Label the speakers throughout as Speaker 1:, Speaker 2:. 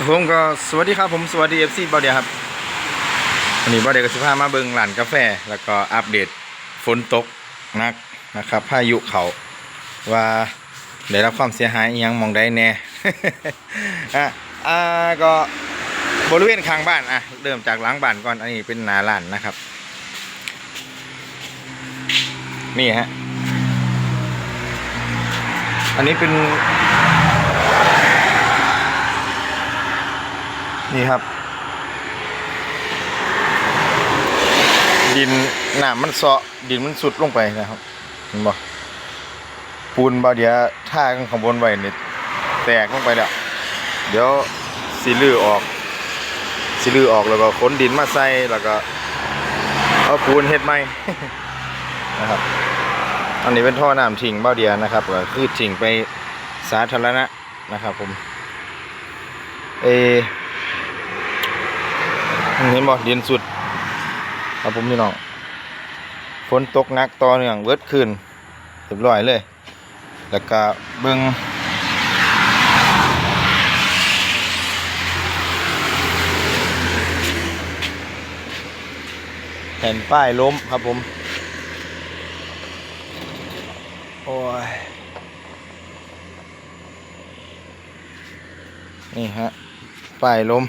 Speaker 1: ครับผมก็สวัสดีครับผมสวัสดีเอฟซีบอเดียครับวันนี้บอเดียก็สิพามาเบิงร้านกาแฟ แล้วก็อัปเดตฝนตกนักนะครับพายุเขาว่าได้รับความเสียหายยังมองได้แน่อะอ่าก็บริเวณข้างบ้านอะเริ่มจากหลังบ้านก่อนอันนี้เป็นนาร้านนะครับ นี่ฮะอันนี้เป็น นี่ครับ ดินหน้ำมันเซาะดินมันสุดลงไปนะครับเห็นบ่ปูนบาเดียท่าข้างบนไว้นี่แตกลงไปแล้วเดี๋ยวสิลือออกสิลือออกแล้วก็ขนดินมาใส่แล้วก็เอาปูนเฮ็ดใหม่นะครับอันนี้เป็นท่อน้ำทิ้งเบ้าเดียนะครับก็คือทิ้งไปสาธารณะนะครับผมเอ เห็นบ่ดินสุดครับผมพี่น้องฝนตกหนักต่อเนื่องเวิร์ดคืนเรียบร้อยเลย แล้วก็เบิ่งแผ่นป้ายล้มครับผม โอ้ย นี่ฮะ ป้ายล้ม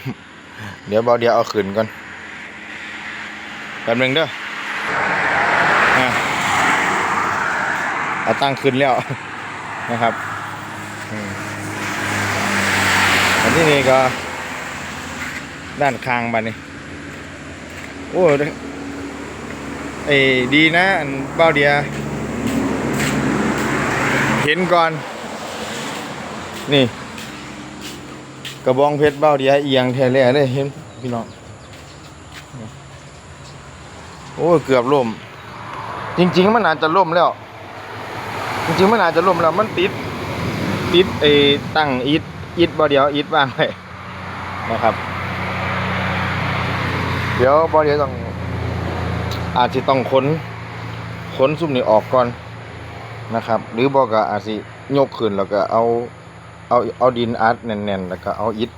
Speaker 1: เดี๋ยวเบาเดียวเอาขึ้นก่อนแป๊บหนึงเด้ออะเอาตั้งขึ้นแล้วนะครับอันที่นี่ก็ ด้านข้างบัดนี้โอ้ยไอ้ดีนะเบ้าเดีย เห็นก่อน นี่ ระบองเพชรเบ้าเดียเอียงแท้แล่เลยเห็นพี่น้องโอ้ยเกือบล่ม จริง ๆ มันอาจจะล่มแล้ว จริง ๆ มันอาจจะล่มแล้ว มันติด ติดไอ้ตั้งอิฐอิฐบ่เดียวอิฐวางไว้นะครับ เดี๋ยวบ่เดียวต้อง อาจจะต้องขนขนซุ่มนี้ออกก่อนนะครับ หรือบ่ก็อาจสิยกขึ้นแล้วก็เอา เอาเอาดินอัดแน่นๆ แล้วก็เอาอิฐ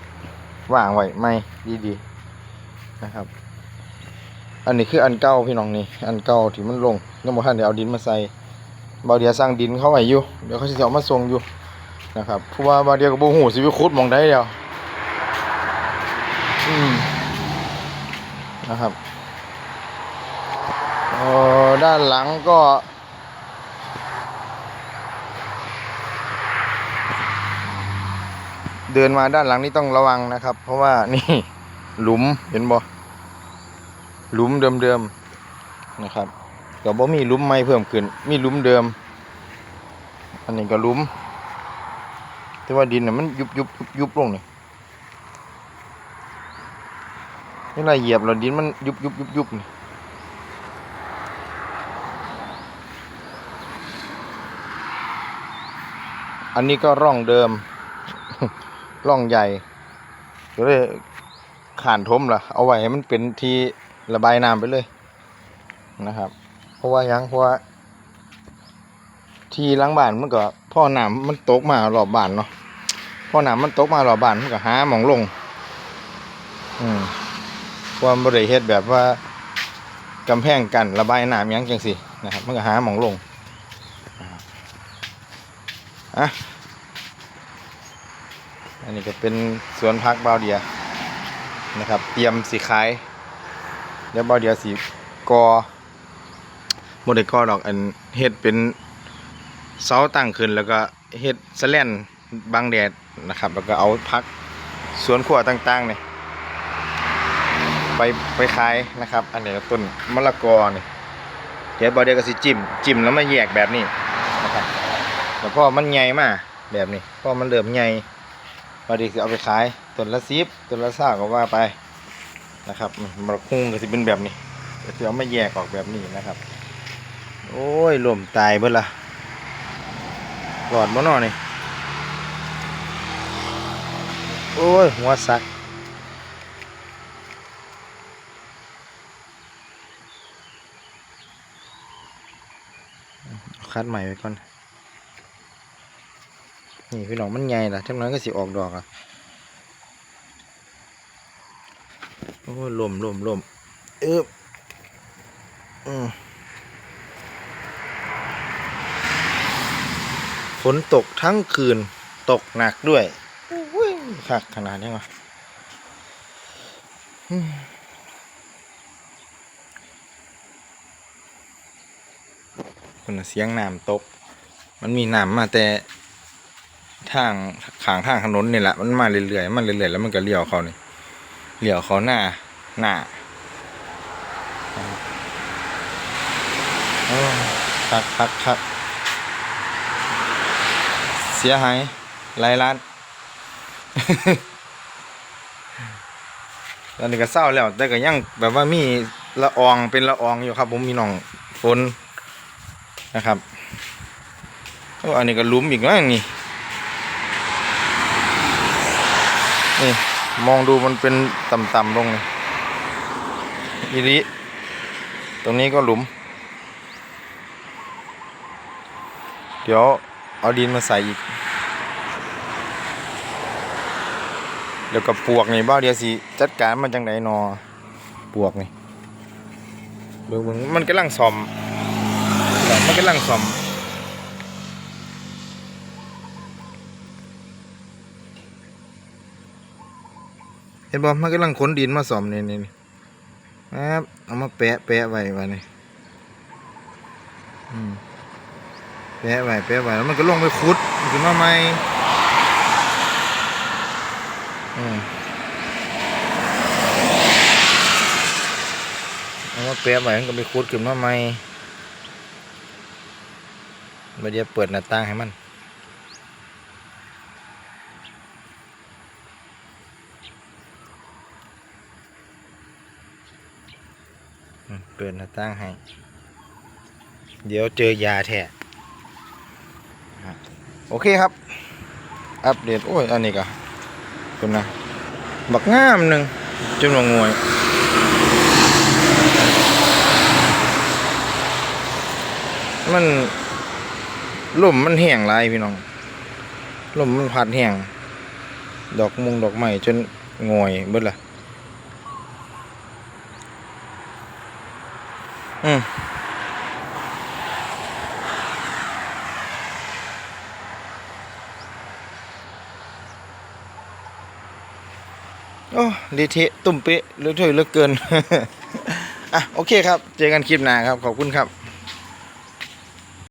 Speaker 1: วางไว้ไม่ดีๆนะครับ อันนี้คืออันเก่าพี่น้องนี่อันเก่าที่มันลงยังบ่ทันได้เอาดินมาใส่บาเดียสร้างดินเข้าไว้อยู่เดี๋ยวเขาสิเอามาส่งอยู่นะครับเพราะว่าบาเดียก็บ่ฮู้สิไปขุดมองใดแล้วอืมนะครับเออด้านหลังก็ เดินมาด้านหลังนี่ต้องระวังนะครับ เพราะว่านี่หลุมเห็นบ่หลุมเดิมๆนะครับก็บ่มีหลุมใหม่เพิ่มขึ้น มีหลุมเดิม อันนี้ก็หลุม แต่ว่าดินน่ะมันยุบยุบยุบยุบลงนี่เวลาเหยียบแล้วดินมันยุบยุบยุบยุบนี่อันนี้ก็ร่องเดิม ร่องใหญ่ก็เลยขานทมล่ะ เอาไว้ให้มันเป็นที่ระบายน้ำไปเลยนะครับ เพราะว่ายังเพราะว่าที่ล้างบ้านมันก็พ่อน้ำมันตกมารอบบ้านเนาะพ่อน้ำมันตกมารอบบ้านมันก็หาหมองลง อืมความบริเฮ็ดแบบว่ากำแพงกันระบายน้ำยังจังสินะครับ มันก็หาหมองลงอะ อันนี้ก็เป็นสวนพักบาวเดียนะครับ เตรียมสีขายเดี๋ยวบาวเดียสีกอโมเดลกอดอกอันเฮ็ดเป็นเสาตั้งขึ้นแล้วก็เฮ็ดสแลนบังแดดนะครับ แล้วก็เอาพักสวนขัวต่างๆเนี่ยไปไปขายนะครับ อันนี้ต้นมะละกอเนี่เดี๋ยวบาวเดียก็สิจิ้มจิ้มแล้วมาแยกแบบนี้นะครับแล้วพอมันใหญ่มากแบบนี้พอมันเริ่มใหญ่ พอดีจะเอาไปขายต้นละสิบต้นละซ่าก็ว่าไปนะครับมะคุ้งก็จะเป็นแบบนี้เดี๋ยวจะเอามาแยกออกแบบนี้นะครับ โอ้ยลมตายเบิดละหลอดบ่นอนี่โอ้ยหัวสักคัดใหม่ไว้ก่อน นี่พี่น้องมันใหญ่ล่ะทั้งนั้นก็สิออกดอกอะโอ้ลมลมลมเอออืมฝนตกทั้งคืนตกหนักด้วยคักขนาดนี้วะคุณน่ะเสียงน้ำตก มันมีน้ำมาแต่ ทางขางทางถนนนี่แหละมันมาเรื่อยๆมันเรื่อยๆแล้วมันก็เลี้ยวเขานี่เลี้ยวเขาหน้าหน้าคักคักคักเสียหายหลายล้านตอนนี้ก็เศร้าแล้ว แต่ก็ยังแบบว่ามีละอองเป็นละอองอยู่ครับ ผมมีน้องฝนนะครับโอ้อันนี้ก็ลุมอีกแล้วนี่ นี่มองดูมันเป็นต่ำๆลงอีริตรงนี้ก็หลุม เดี๋ยวเอาดินมาใส่อีกแล้วก็ปวกนี่บ้าเดียวสิ จัดการมันจังไดนอปวกนี่เบิ่งมันกำลังซ่อม มันกำลังซ่อม เห็นบ่มันกำลังขนดินมาซ่อมนี่นี่นครับเอามาแปะแปะไว้ไว้นี่แปะไว้แปะไว้แล้วมันก็ลงไปขุดขึ้นมาใหม่อืมเอามาแปะไว้มันก็ไปขุดขึ้นมาใหม่มาเดี๋ยวเปิดหน้าต่างให้มัน อืมเปิดหน้าต่างให้ เดี๋ยวเจอยาแท้อะโอเคครับ อัปเดต โอ้ย อันนี้ก็คุณนะ บักงามหนึ่งจนว่างวย มันลมมันแห้งหลายพี่น้องลมมันพัดแห้งดอกมุงดอกไม้จนงอยเบิดละ อืมโอ้ดีเทะตุ่มเป๊ะเลือถ้ยเลือเกิน อะ โอเคครับ เจอกันคลิปหน้าครับ ขอบคุณครับ